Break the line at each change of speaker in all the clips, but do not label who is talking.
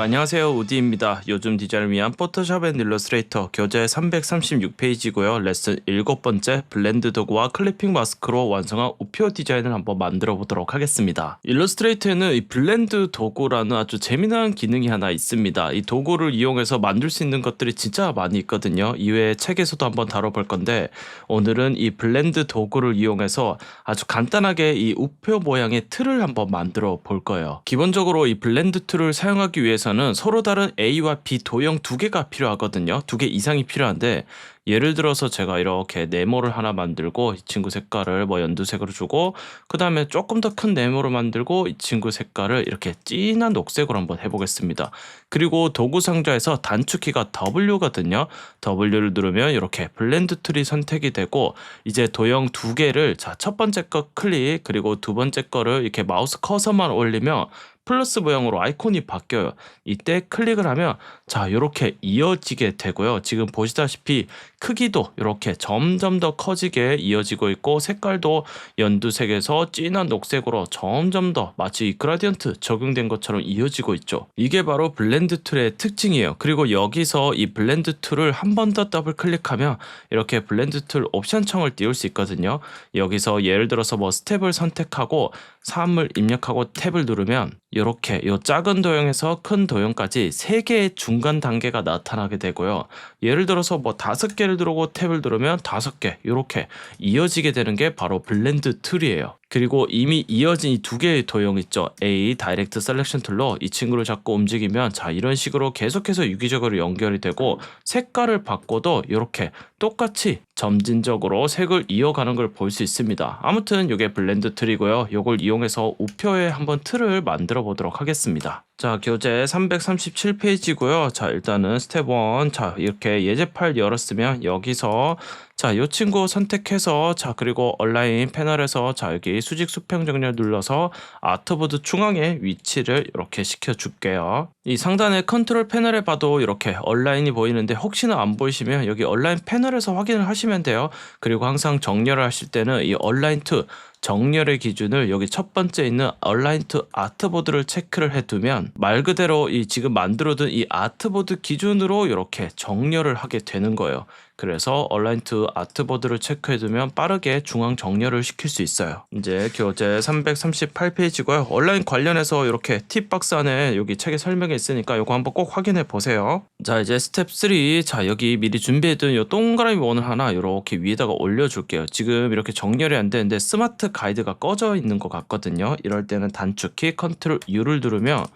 여러분 안녕하세요 우디입니다. 요즘 디자인을 위한 포토샵 앤 일러스트레이터 교재 336페이지고요. 레슨 일곱 번째 블렌드 도구와 클리핑 마스크로 완성한 우표 디자인을 한번 만들어 보도록 하겠습니다. 일러스트레이터에는 이 블렌드 도구라는 아주 재미난 기능이 하나 있습니다. 이 도구를 이용해서 만들 수 있는 것들이 진짜 많이 있거든요. 이외에 책에서도 한번 다뤄볼 건데 오늘은 이 블렌드 도구를 이용해서 아주 간단하게 이 우표 모양의 틀을 한번 만들어 볼 거예요. 기본적으로 이 블렌드 툴을 사용하기 위해서 는 서로 다른 A와 B 도형 두 개가 필요하거든요. 두 개 이상이 필요한데 예를 들어서 제가 이렇게 네모를 하나 만들고 이 친구 색깔을 뭐 연두색으로 주고 그 다음에 조금 더 큰 네모를 만들고 이 친구 색깔을 이렇게 진한 녹색으로 한번 해보겠습니다. 그리고 도구 상자에서 단축키가 W거든요. W를 누르면 이렇게 블렌드 툴이 선택이 되고 이제 도형 두 개를 자 첫 번째 거 클릭 그리고 두 번째 거를 이렇게 마우스 커서만 올리면 플러스 모양으로 아이콘이 바뀌어요. 이때 클릭을 하면 자 이렇게 이어지게 되고요. 지금 보시다시피 크기도 이렇게 점점 더 커지게 이어지고 있고 색깔도 연두색에서 진한 녹색으로 점점 더 마치 이 그라디언트 적용된 것처럼 이어지고 있죠. 이게 바로 블렌드 툴의 특징이에요. 그리고 여기서 이 블렌드 툴을 한 번 더 더블 클릭하면 이렇게 블렌드 툴 옵션 창을 띄울 수 있거든요. 여기서 예를 들어서 뭐 스텝을 선택하고 사물 입력하고 탭을 누르면 이렇게 이 작은 도형에서 큰 도형까지 세 개의 중간 단계가 나타나게 되고요. 예를 들어서 뭐 다섯 개를 누르고 탭을 누르면 다섯 개 이렇게 이어지게 되는 게 바로 블렌드 툴이에요. 그리고 이미 이어진 이 두 개의 도형 있죠. A 다이렉트 셀렉션 툴로 이 친구를 잡고 움직이면 자 이런 식으로 계속해서 유기적으로 연결이 되고 색깔을 바꿔도 이렇게 똑같이 점진적으로 색을 이어가는 걸 볼 수 있습니다. 아무튼 이게 블렌드 툴이고요. 이걸 이용해서 우표에 한번 틀을 만들어 보도록 하겠습니다. 자, 교재 337페이지고요. 자, 일단은 스텝 1. 자, 이렇게 예제 파일 열었으면 여기서 자, 이 친구 선택해서 자, 그리고 온라인 패널에서 자, 여기 수직 수평 정렬 눌러서 아트보드 중앙에 위치를 이렇게 시켜 줄게요. 이 상단의 컨트롤 패널에 봐도 이렇게 온라인이 보이는데 혹시나 안 보이시면 여기 온라인 패널에서 확인을 하시면 돼요. 그리고 항상 정렬을 하실 때는 이 온라인 2 정렬의 기준을 여기 첫 번째 있는 얼라인트 아트보드를 체크를 해두면 말 그대로 이 지금 만들어둔 이 아트보드 기준으로 이렇게 정렬을 하게 되는 거예요. 그래서 얼라인트 아트보드를 체크해두면 빠르게 중앙 정렬을 시킬 수 있어요. 이제 교재 338페이지고요. 온라인 관련해서 이렇게 팁박스 안에 여기 책에 설명이 있으니까 이거 한번 꼭 확인해 보세요. 자 이제 스텝 3. 자 여기 미리 준비해둔 이 동그라미 원을 하나 이렇게 위에다가 올려줄게요. 지금 이렇게 정렬이 안 되는데 스마트 가이드가 꺼져 있는 것 같거든요. 이럴 때는 단축키 컨트롤 U를 누르면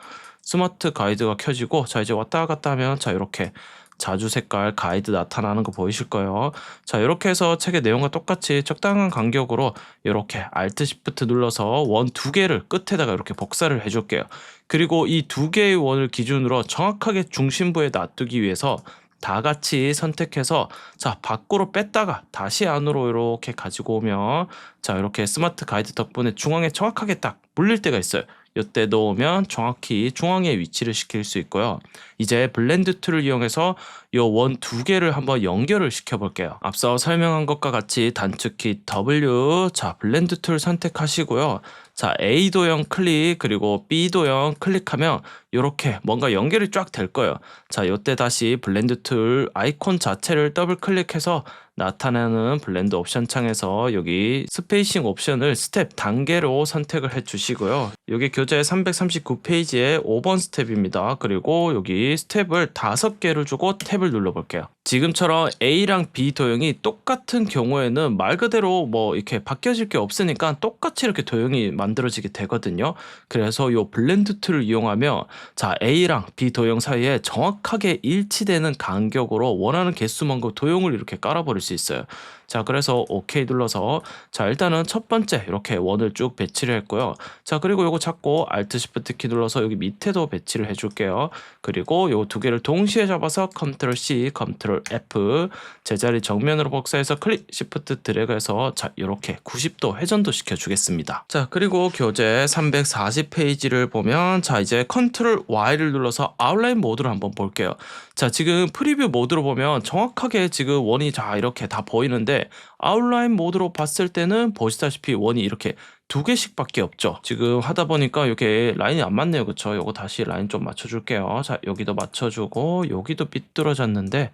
스마트 가이드가 켜지고 자 이제 왔다 갔다 하면 자 이렇게 자주 색깔 가이드 나타나는 거 보이실 거예요. 자, 이렇게 해서 책의 내용과 똑같이 적당한 간격으로 이렇게 Alt Shift 눌러서 원 두 개를 끝에다가 이렇게 복사를 해줄게요. 그리고 이 두 개의 원을 기준으로 정확하게 중심부에 놔두기 위해서 다 같이 선택해서 자 밖으로 뺐다가 다시 안으로 이렇게 가지고 오면 자 이렇게 스마트 가이드 덕분에 중앙에 정확하게 딱 물릴 때가 있어요. 이때 넣으면 정확히 중앙에 위치를 시킬 수 있고요. 이제 블렌드 툴을 이용해서 이 원 두 개를 한번 연결을 시켜 볼게요. 앞서 설명한 것과 같이 단축키 W 자 블렌드 툴 선택하시고요. 자 A 도형 클릭 그리고 B 도형 클릭하면 이렇게 뭔가 연결이 쫙 될 거예요. 자 이때 다시 블렌드 툴 아이콘 자체를 더블 클릭해서 나타나는 블렌드 옵션 창에서 여기 스페이싱 옵션을 스텝 단계로 선택을 해 주시고요. 여기 교재 339페이지에 5번 스텝입니다. 그리고 여기 스텝을 5개를 주고 탭을 눌러 볼게요. 지금처럼 A랑 B 도형이 똑같은 경우에는 말 그대로 뭐 이렇게 바뀌어질 게 없으니까 똑같이 이렇게 도형이 만들어지게 되거든요. 그래서 이 블렌드 툴을 이용하며 자 A랑 B 도형 사이에 정확하게 일치되는 간격으로 원하는 개수만큼 도형을 이렇게 깔아버릴 수 있어요. 자 그래서 OK 눌러서 자 일단은 첫 번째 이렇게 원을 쭉 배치를 했고요. 자 그리고 요거 잡고 Alt Shift 키 눌러서 여기 밑에도 배치를 해줄게요. 그리고 요 두 개를 동시에 잡아서 Ctrl C, Ctrl F 제자리 정면으로 복사해서 클릭 Shift 드래그해서 자 이렇게 90도 회전도 시켜주겠습니다. 자 그리고 교재 340페이지를 보면 자 이제 Ctrl Y를 눌러서 아웃라인 모드로 한번 볼게요. 자 지금 프리뷰 모드로 보면 정확하게 지금 원이 자 이렇게 다 보이는데 아웃라인 모드로 봤을 때는 보시다시피 원이 이렇게 두 개씩 밖에 없죠. 지금 하다 보니까 이게 라인이 안 맞네요. 그쵸? 요거 다시 라인 좀 맞춰줄게요. 자, 여기도 맞춰주고, 여기도 삐뚤어졌는데,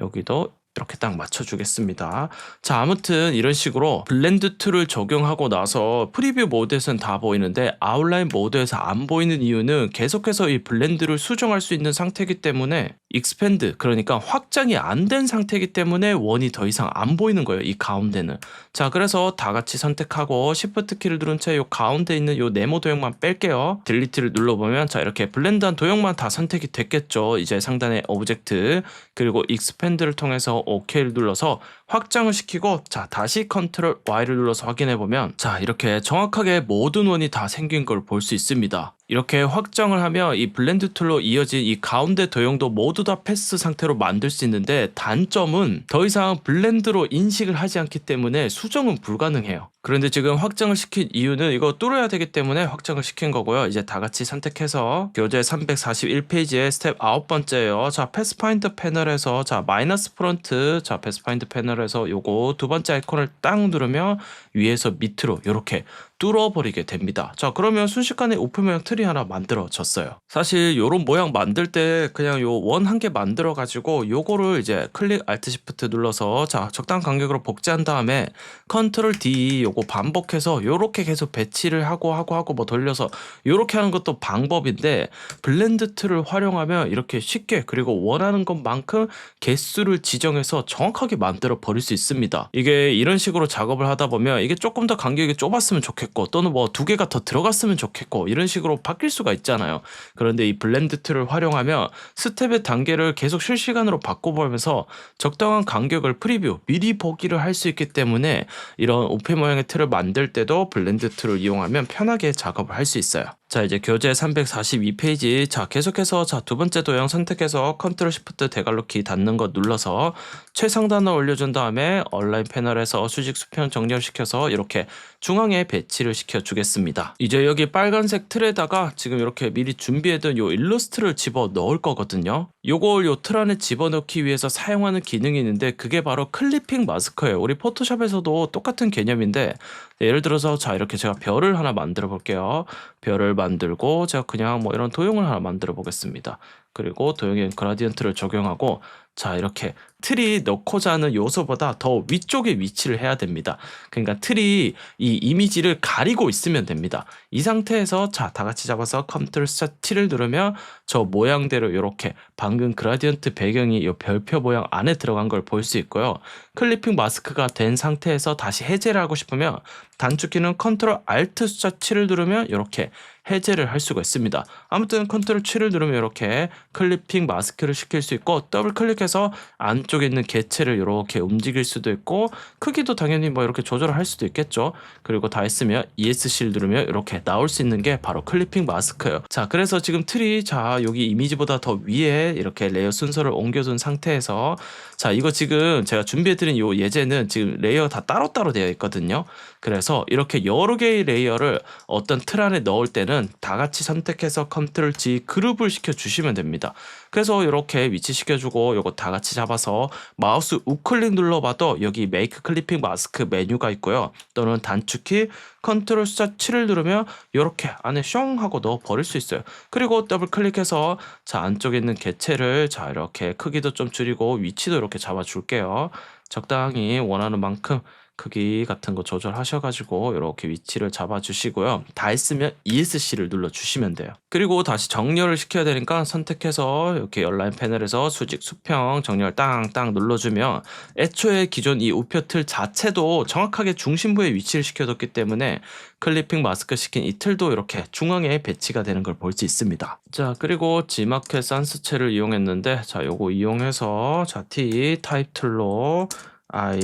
여기도 이렇게 딱 맞춰주겠습니다. 자, 아무튼 이런 식으로 블렌드 툴을 적용하고 나서 프리뷰 모드에서는 다 보이는데 아웃라인 모드에서 안 보이는 이유는 계속해서 이 블렌드를 수정할 수 있는 상태이기 때문에 익스펜드 그러니까 확장이 안 된 상태이기 때문에 원이 더 이상 안 보이는 거예요. 이 가운데는. 자, 그래서 다 같이 선택하고 Shift 키를 누른 채요 가운데 있는 요 네모 도형만 뺄게요. 딜리트를 눌러보면 자, 이렇게 블렌드한 도형만 다 선택이 됐겠죠. 이제 상단에 오브젝트 그리고 익스펜드를 통해서 OK를 눌러서 확장을 시키고 자 다시 컨트롤 Y를 눌러서 확인해 보면 자 이렇게 정확하게 모든 원이 다 생긴 걸 볼 수 있습니다. 이렇게 확장을 하면 이 블렌드 툴로 이어진 이 가운데 도형도 모두 다 패스 상태로 만들 수 있는데 단점은 더 이상 블렌드로 인식을 하지 않기 때문에 수정은 불가능해요. 그런데 지금 확장을 시킨 이유는 이거 뚫어야 되기 때문에 확장을 시킨 거고요. 이제 다 같이 선택해서 교재 341페이지에 스텝 9번째예요. 자, 패스파인더 패널에서 자, 마이너스 프론트 자, 패스파인더 패널에서 요거 두 번째 아이콘을 딱 누르면 위에서 밑으로 이렇게 뚫어버리게 됩니다. 자, 그러면 순식간에 오픈 모양 틀이 하나 만들어졌어요. 사실 요런 모양 만들 때 그냥 요 원 한 개 만들어 가지고 요거를 이제 클릭 알트 시프트 눌러서 자, 적당한 간격으로 복제한 다음에 컨트롤 D 요거 반복해서 요렇게 계속 배치를 하고 하고 하고 뭐 돌려서 요렇게 하는 것도 방법인데 블렌드 툴을 활용하면 이렇게 쉽게 그리고 원하는 것만큼 개수를 지정해서 정확하게 만들어 버릴 수 있습니다. 이게 이런 식으로 작업을 하다 보면 이게 조금 더 간격이 좁았으면 좋겠고 또는 뭐 두 개가 더 들어갔으면 좋겠고 이런 식으로 바뀔 수가 있잖아요. 그런데 이 블렌드 툴을 활용하면 스텝의 단계를 계속 실시간으로 바꿔보면서 적당한 간격을 프리뷰 미리 보기를 할 수 있기 때문에 이런 오페 모양의 틀을 만들 때도 블렌드 툴을 이용하면 편하게 작업을 할 수 있어요. 자 이제 교재 342페이지 자 계속해서 자 두 번째 도형 선택해서 컨트롤 시프트 대괄호 키 닫는 거 눌러서 최상단을 올려준 다음에 온라인 패널에서 수직 수평 정렬시켜서 이렇게 중앙에 배치를 시켜 주겠습니다. 이제 여기 빨간색 틀에다가 지금 이렇게 미리 준비해둔 요 일러스트를 집어 넣을 거거든요. 요걸 요 틀 안에 집어넣기 위해서 사용하는 기능이 있는데 그게 바로 클리핑 마스크예요. 우리 포토샵에서도 똑같은 개념인데 예를 들어서 자 이렇게 제가 별을 하나 만들어 볼게요. 별을 만들고 제가 그냥 뭐 이런 도형을 하나 만들어 보겠습니다. 그리고 도형에 그라디언트를 적용하고 자 이렇게 틀이 넣고자 하는 요소보다 더 위쪽에 위치를 해야 됩니다. 그러니까 틀이 이 이미지를 가리고 있으면 됩니다. 이 상태에서 자 다 같이 잡아서 컨트롤 스 T를 누르면 저 모양대로 이렇게 방금 그라디언트 배경이 이 별표 모양 안에 들어간 걸 볼 수 있고요. 클리핑 마스크가 된 상태에서 다시 해제를 하고 싶으면 단축키는 컨트롤 알트 숫자 7을 누르면 이렇게 해제를 할 수가 있습니다. 아무튼 컨트롤 7을 누르면 이렇게 클리핑 마스크를 시킬 수 있고 더블 클릭해서 안쪽에 있는 개체를 이렇게 움직일 수도 있고 크기도 당연히 뭐 이렇게 조절을 할 수도 있겠죠. 그리고 다 했으면 ESC를 누르면 이렇게 나올 수 있는 게 바로 클리핑 마스크예요. 자, 그래서 지금 틀이 자 여기 이미지보다 더 위에 이렇게 레이어 순서를 옮겨둔 상태에서 자 이거 지금 제가 준비해드린 요 예제는 지금 레이어 다 따로따로 되어 있거든요. 그래서 이렇게 여러 개의 레이어를 어떤 틀 안에 넣을 때는 다 같이 선택해서 컨트롤 G 그룹을 시켜 주시면 됩니다. 그래서 이렇게 위치 시켜주고 요거 다 같이 잡아서 마우스 우클릭 눌러봐도 여기 메이크 클리핑 마스크 메뉴가 있고요. 또는 단축키 컨트롤 숫자 7을 누르면 이렇게 안에 숑 하고 넣어 버릴 수 있어요. 그리고 더블 클릭해서 자 안쪽에 있는 개체를 자 이렇게 크기도 좀 줄이고 위치도 이렇게 잡아 줄게요. 적당히 원하는 만큼 크기 같은 거 조절하셔가지고 이렇게 위치를 잡아주시고요. 다 했으면 ESC를 눌러주시면 돼요. 그리고 다시 정렬을 시켜야 되니까 선택해서 이렇게 온라인 패널에서 수직 수평 정렬 땅땅 눌러주면 애초에 기존 이 우표 틀 자체도 정확하게 중심부에 위치를 시켜뒀기 때문에 클리핑 마스크 시킨 이 틀도 이렇게 중앙에 배치가 되는 걸 볼 수 있습니다. 자 그리고 G마켓 산스체를 이용했는데 자 요거 이용해서 자 T 타입 틀로 I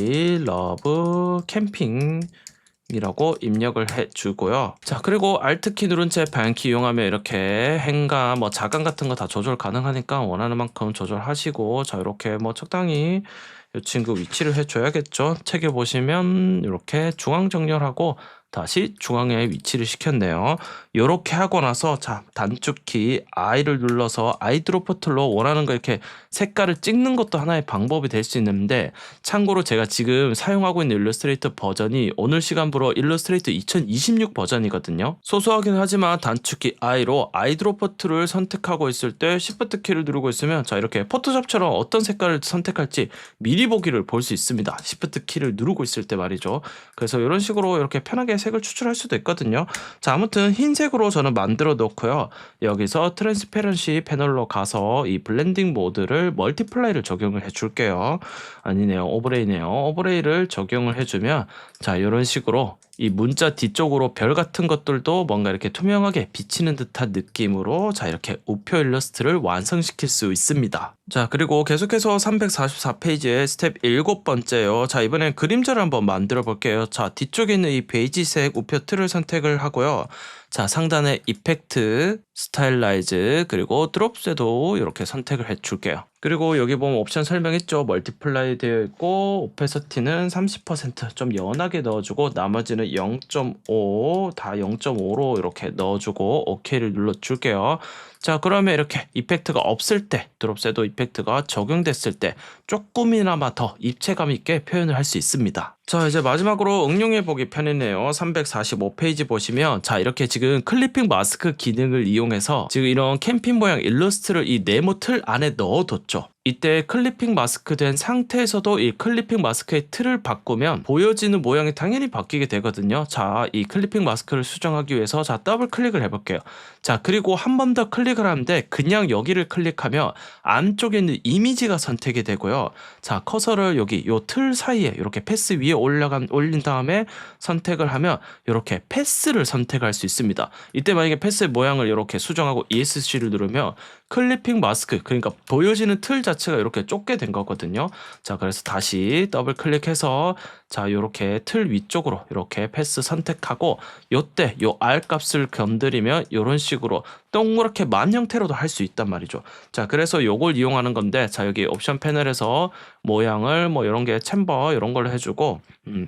love 캠핑 이라고 입력을 해 주고요. 자, 그리고 Alt 키 누른 채 방향키 이용하면 이렇게 행감, 뭐 자강 같은 거 다 조절 가능하니까 원하는 만큼 조절하시고 자, 이렇게 뭐 적당히 이 친구 위치를 해 줘야겠죠. 책에 보시면 이렇게 중앙 정렬하고 다시 중앙에 위치를 시켰네요. 요렇게 하고 나서 자 단축키 I를 눌러서 아이드로퍼 툴로 원하는 거 이렇게 색깔을 찍는 것도 하나의 방법이 될 수 있는데 참고로 제가 지금 사용하고 있는 일러스트레이터 버전이 오늘 시간부로 일러스트레이터 2026 버전이거든요. 소소하긴 하지만 단축키 I로 아이드로퍼 툴을 선택하고 있을 때 Shift 키를 누르고 있으면 자 이렇게 포토샵처럼 어떤 색깔을 선택할지 미리 보기를 볼 수 있습니다. Shift 키를 누르고 있을 때 말이죠. 그래서 이런 식으로 이렇게 편하게 색을 추출할 수도 있거든요. 자 아무튼 흰색 으로 저는 만들어 놓고요. 여기서 트랜스페런시 패널로 가서 이 블렌딩 모드를 멀티플라이를 적용을 해 줄게요. 아니네요. 오버레이네요. 오버레이를 적용을 해주면 자 이런 식으로 이 문자 뒤쪽으로 별 같은 것들도 뭔가 이렇게 투명하게 비치는 듯한 느낌으로 자 이렇게 우표 일러스트를 완성시킬 수 있습니다. 자 그리고 계속해서 344페이지의 스텝 일곱 번째요. 자 이번엔 그림자를 한번 만들어 볼게요. 자 뒤쪽에 있는 이 베이지색 우표 틀을 선택을 하고요. 자 상단에 이펙트, 스타일라이즈 그리고 드롭 섀도우 이렇게 선택을 해줄게요. 그리고 여기 보면 옵션 설명했죠. 멀티플라이 되어 있고 오페서티는 30%좀 연하게 넣어주고 나머지는 0.5 다 0.5로 이렇게 넣어주고 OK를 눌러줄게요. 자 그러면 이렇게 이펙트가 없을 때 드롭 섀도우 이펙트가 적용됐을 때 조금이나마 더 입체감 있게 표현을 할 수 있습니다. 자 이제 마지막으로 응용해 보기 편이네요. 345페이지 보시면 자 이렇게 지금 클리핑 마스크 기능을 이용해서 지금 이런 캠핑 모양 일러스트를 이 네모 틀 안에 넣어뒀 죠. 이때 클리핑 마스크 된 상태에서도 이 클리핑 마스크의 틀을 바꾸면 보여지는 모양이 당연히 바뀌게 되거든요. 자, 이 클리핑 마스크를 수정하기 위해서 자, 더블 클릭을 해볼게요. 자, 그리고 한 번 더 클릭을 하는데 그냥 여기를 클릭하면 안쪽에 있는 이미지가 선택이 되고요. 자, 커서를 여기 요 틀 사이에 이렇게 패스 위에 올라간, 올린 다음에 선택을 하면 이렇게 패스를 선택할 수 있습니다. 이때 만약에 패스의 모양을 이렇게 수정하고 ESC를 누르면 클리핑 마스크 그러니까 보여지는 틀 자체가 이렇게 좁게 된 거거든요. 자, 그래서 다시 더블 클릭해서 자, 요렇게 틀 위쪽으로 이렇게 패스 선택하고 요때 요 R 값을 건드리면 요런 식으로 동그랗게 만 형태로도 할 수 있단 말이죠. 자, 그래서 요걸 이용하는 건데 자, 여기 옵션 패널에서 모양을 뭐 이런 게 챔버 이런 걸로 해 주고 음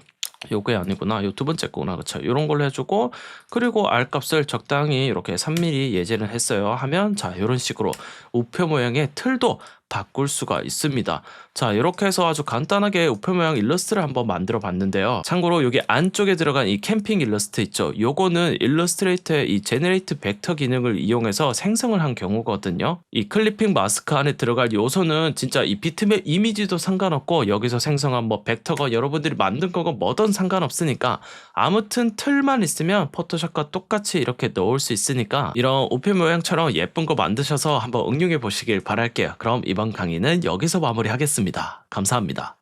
요게 아니구나. 요 두 번째 거구나. 그쵸. 요런 걸로 해주고, 그리고 R 값을 적당히 이렇게 3mm 예제를 했어요. 하면, 자, 요런 식으로 우표 모양의 틀도 바꿀 수가 있습니다. 자, 이렇게 해서 아주 간단하게 우표 모양 일러스트를 한번 만들어 봤는데요. 참고로 여기 안쪽에 들어간 이 캠핑 일러스트 있죠. 요거는 일러스트레이터의 이 제네레이트 벡터 기능을 이용해서 생성을 한 경우거든요. 이 클리핑 마스크 안에 들어갈 요소는 진짜 이 비트맵 이미지도 상관없고 여기서 생성한 뭐 벡터가 여러분들이 만든 거건 뭐든 상관없으니까 아무튼 틀만 있으면 포토샵과 똑같이 이렇게 넣을 수 있으니까 이런 우표 모양처럼 예쁜 거 만드셔서 한번 응용해 보시길 바랄게요. 그럼 이번 강의는 여기서 마무리하겠습니다. 감사합니다.